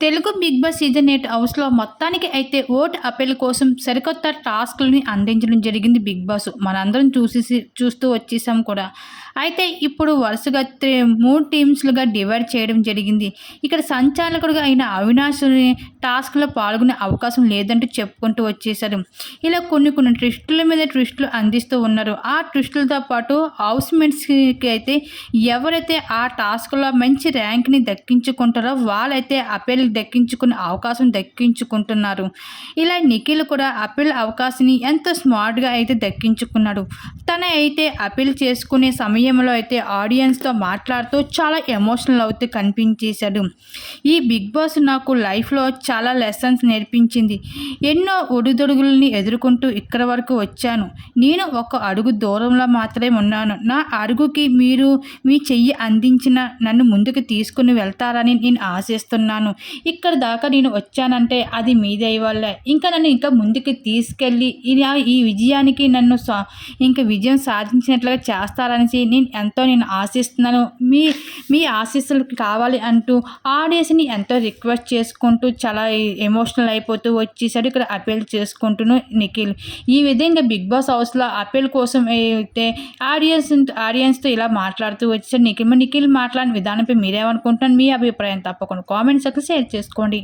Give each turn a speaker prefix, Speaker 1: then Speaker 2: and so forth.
Speaker 1: Telugu Bigg Boss season eight హౌస్లో మొత్తానికి అయితే ఓట్ అప్పీల్ కోసం సరికొత్త టాస్క్లని అందించడం జరిగింది బిగ్ బాస్. మనందరం చూసేసి చూస్తూ వచ్చేసాం కూడా. అయితే ఇప్పుడు వరుసగా త్రీ మూడు టీమ్స్లుగా డివైడ్ చేయడం జరిగింది. ఇక్కడ సంచాలకుడుగా అయిన అవినాష్ని టాస్క్లో పాల్గొనే అవకాశం లేదంటూ చెప్పుకుంటూ వచ్చేసారు. ఇలా కొన్ని కొన్ని ట్విస్టుల మీద ట్విస్టులు అందిస్తూ ఉన్నారు. ఆ ట్విస్టులతో పాటు హౌస్మేట్స్కి అయితే ఎవరైతే ఆ టాస్క్లో మంచి ర్యాంక్ని దక్కించుకుంటారో వాళ్ళైతే అప్పీల్ దక్కించుకునే అవకాశం దక్కించుకుంటున్నారు. ఇలా నిఖిల్ కూడా అప్పీల్ అవకాశాన్ని ఎంతో స్మార్ట్గా అయితే దక్కించుకున్నాడు. తన అయితే అప్పీల్ చేసుకునే సమయంలో అయితే ఆడియన్స్తో మాట్లాడుతూ చాలా ఎమోషనల్ అవుతూ కనిపించేశాడు. ఈ బిగ్ బాస్ నాకు లైఫ్లో చాలా లెసన్స్ నేర్పించింది. ఎన్నో ఒడిదొడుగులని ఎదుర్కొంటూ ఇక్కడ వరకు వచ్చాను. నేను ఒక అడుగు దూరంలో మాత్రమే ఉన్నాను. నా అడుగుకి మీరు మీ చెయ్యి అందించిన నన్ను ముందుకు తీసుకుని వెళ్తారని నేను ఆశిస్తున్నాను. ఇక్కడ దాకా నేను వచ్చానంటే అది మీ దయ ఇంకా నన్ను ఇంకా ముందుకు తీసుకెళ్ళి ఇలా ఈ విజయానికి నన్ను సా ఇంకా విజయం సాధించినట్లుగా చేస్తారనేసి నేను ఎంతో నేను ఆశిస్తున్నాను. మీ మీ ఆశీస్సులు కావాలి అంటూ ఆడియన్స్ని ఎంతో రిక్వెస్ట్ చేసుకుంటూ చాలా ఎమోషనల్ అయిపోతూ వచ్చేసాడు ఇక్కడ అపీల్ చేసుకుంటూను నిఖిల్. ఈ విధంగా బిగ్ బాస్ హౌస్లో అపీల్ కోసం అయితే ఆడియన్స్ ఆడియన్స్తో ఇలా మాట్లాడుతూ వచ్చేసరి నిఖిల్. నిఖిల్ మాట్లాడిన విధానంపై మీరేమనుకుంటున్నాను మీ అభిప్రాయం తప్పకుండా కామెంట్ సెక్షన్ షేర్ చేసుకోండి.